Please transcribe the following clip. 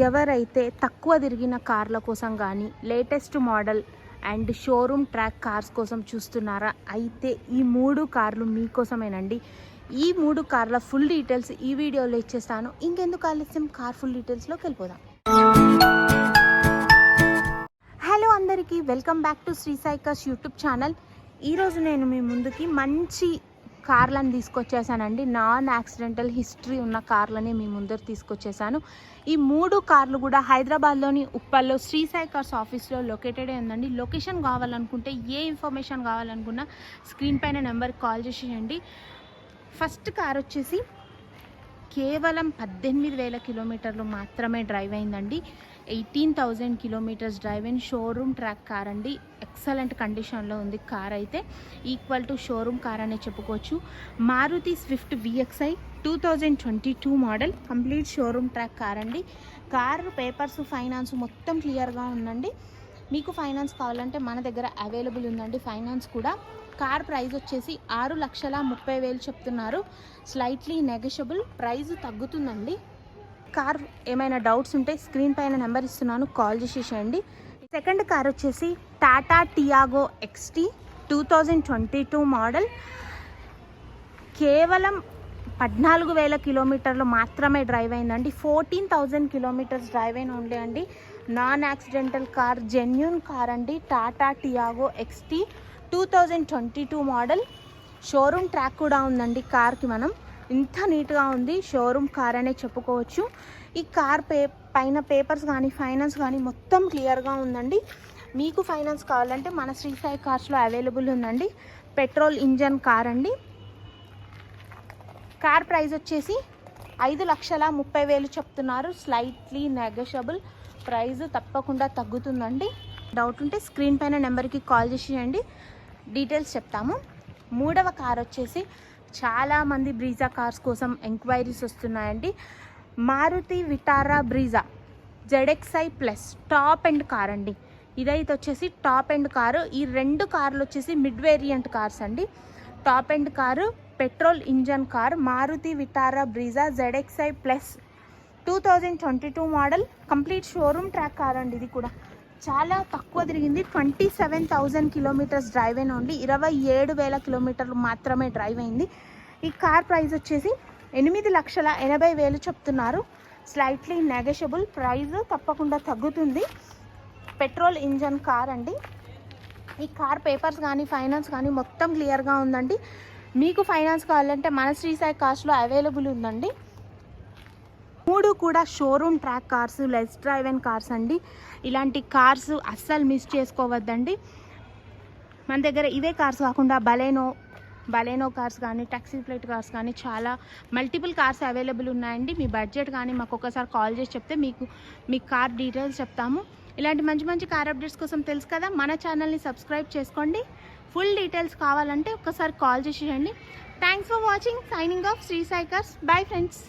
ఎవరైతే తక్కువ తిరిగిన కార్ల కోసం కానీ latest model and showroom track cars కోసం చూస్తున్నారా? అయితే ఈ మూడు కార్లు మీకోసమేనండి ఈ మూడు కార్ల ఫుల్ డీటెయిల్స్ ఈ వీడియోలో ఇచ్చేస్తాను. ఇంకెందుకు ఆలస్యం? కార్ ఫుల్ డీటెయిల్స్లోకి వెళ్ళిపోదాం. హలో అందరికీ వెల్కమ్ బ్యాక్ టు శ్రీ సైకర్స్ యూట్యూబ్ ఛానల్. ఈరోజు నేను మీ ముందుకి మంచి కార్లను తీసుకొచ్చేసానండి. నాన్ యాక్సిడెంటల్ హిస్టరీ ఉన్న కార్లని మీ ముందర తీసుకొచ్చేసాను. ఈ మూడు కార్లు కూడా హైదరాబాద్లోని ఉప్పల్లో శ్రీ సాయి కార్స్ ఆఫీస్లో లొకేటెడే ఉందండి. లొకేషన్ కావాలనుకుంటే ఏ ఇన్ఫర్మేషన్ కావాలనుకున్నా స్క్రీన్ పైన నెంబర్కి కాల్ చేసేయండి. ఫస్ట్ కార్ వచ్చేసి కేవలం పద్దెనిమిది వేల కిలోమీటర్లు మాత్రమే డ్రైవ్ అయిందండి. ఎయిటీన్ థౌజండ్ కిలోమీటర్స్ డ్రైవ్ అయిన షోరూమ్ ట్రాక్ కార్ అండి. ఎక్సలెంట్ కండిషన్లో ఉంది కార్ అయితే. ఈక్వల్ టు షోరూమ్ కార్ అనే చెప్పుకోవచ్చు. Maruti Swift VXI two thousand twenty two model complete showroom track car అండి. కార్ పేపర్స్ ఫైనాన్స్ మొత్తం క్లియర్గా ఉందండి. మీకు ఫైనాన్స్ కావాలంటే మన దగ్గర అవైలబుల్ ఉందండి. ఫైనాన్స్ కూడా కార్ ప్రైస్ వచ్చేసి ఆరు లక్షల ముప్పై వేలు చెప్తున్నారు. స్లైట్లీ నెగషబుల్ ప్రైస్ తగ్గుతుందండి. కార్ ఏమైనా డౌట్స్ ఉంటే స్క్రీన్ పైన నెంబర్ ఇస్తున్నాను. కాల్ చేసేసేయండి. సెకండ్ కార్ వచ్చేసి Tata Tiago XT two thousand twenty two model కేవలం పద్నాలుగు వేల కిలోమీటర్లు మాత్రమే డ్రైవ్ అయిందండి. ఫోర్టీన్ థౌజండ్ కిలోమీటర్స్ డ్రైవ్ అయిన ఉండే అండి. Non accidental car genuine car అండి Tata Tiago XT two thousand twenty two model. Showroom track కూడా ఉందండి కార్కి మనం. ఇంత నీట్గా ఉంది. షోరూమ్ కార్ అనే చెప్పుకోవచ్చు. ఈ కార్ పే పైన పేపర్స్ కానీ ఫైనాన్స్ కానీ మొత్తం క్లియర్గా ఉందండి. మీకు ఫైనాన్స్ కావాలంటే మన శ్రీ సాయి కార్స్లో అవైలబుల్ ఉందండి. పెట్రోల్ ఇంజన్ కార్ అండి. కార్ ప్రైస్ వచ్చేసి ఐదు లక్షల ముప్పై వేలు చెప్తున్నారు. స్లైట్లీ నెగషబుల్ ప్రైస్ తప్పకుండా తగ్గుతుందండి. డౌట్ ఉంటే స్క్రీన్ పైన నెంబర్కి కాల్ చేసేయండి. డీటెయిల్స్ చెప్తాము. మూడవ కార్ వచ్చేసి చాలామంది బ్రీజా కార్స్ కోసం ఎంక్వైరీస్ వస్తున్నాయండి. Maruti Vitara Brezza ZXI plus top end car అండి. ఇదైతే వచ్చేసి టాప్ ఎండ్ కారు. ఈ రెండు కార్లు వచ్చేసి మిడ్ వేరియంట్ కార్స్ అండి. Top end car petrol engine car Maruti Vitara Brezza ZXI plus two thousand twenty two model complete showroom track car అండి ఇది కూడా. చాలా తక్కువ తిరిగింది. Twenty seven thousand kilometres drive అయిన ఓన్లీ ఇరవై ఏడు వేల కిలోమీటర్లు మాత్రమే డ్రైవ్ అయింది. ఈ కార్ ప్రైస్ వచ్చేసి ఎనిమిది లక్షల ఎనభై వేలు చెప్తున్నారు. స్లైట్లీ నెగషబుల్ ప్రైస్ తప్పకుండా తగ్గుతుంది. పెట్రోల్ ఇంజన్ కార్ అండి. ఈ కార్ పేపర్స్ కానీ ఫైనాన్స్ కానీ మొత్తం క్లియర్గా ఉందండి. మీకు ఫైనాన్స్ కావాలంటే మన శ్రీసాయి కాస్ట్లో కార్స్లో అవైలబుల్ ఉందండి. మూడు కూడా showroom track cars less drive and cars అండి. ఇలాంటి కార్స్ అస్సలు మిస్ చేసుకోవద్దండి. మన దగ్గర ఇవే కార్స్ కాకుండా బలేనో బలేనో కార్స్ కానీ టాక్సీ ప్లేట్ కార్స్ కానీ చాలా మల్టిపుల్ కార్స్ అవైలబుల్ ఉన్నాయండి. మీ బడ్జెట్ కానీ మాకు ఒకసారి కాల్ చేసి చెప్తే మీకు మీ కార్ డీటెయిల్స్ చెప్తాము. ఇలాంటి మంచి మంచి కార్ అప్డేట్స్ కోసం తెలుసు కదా? మన ఛానల్ని సబ్స్క్రైబ్ చేసుకోండి. ఫుల్ డీటెయిల్స్ కావాలంటే ఒకసారి కాల్ చేసేయండి thanks for watching signing off Shri సైకర్స్ bye friends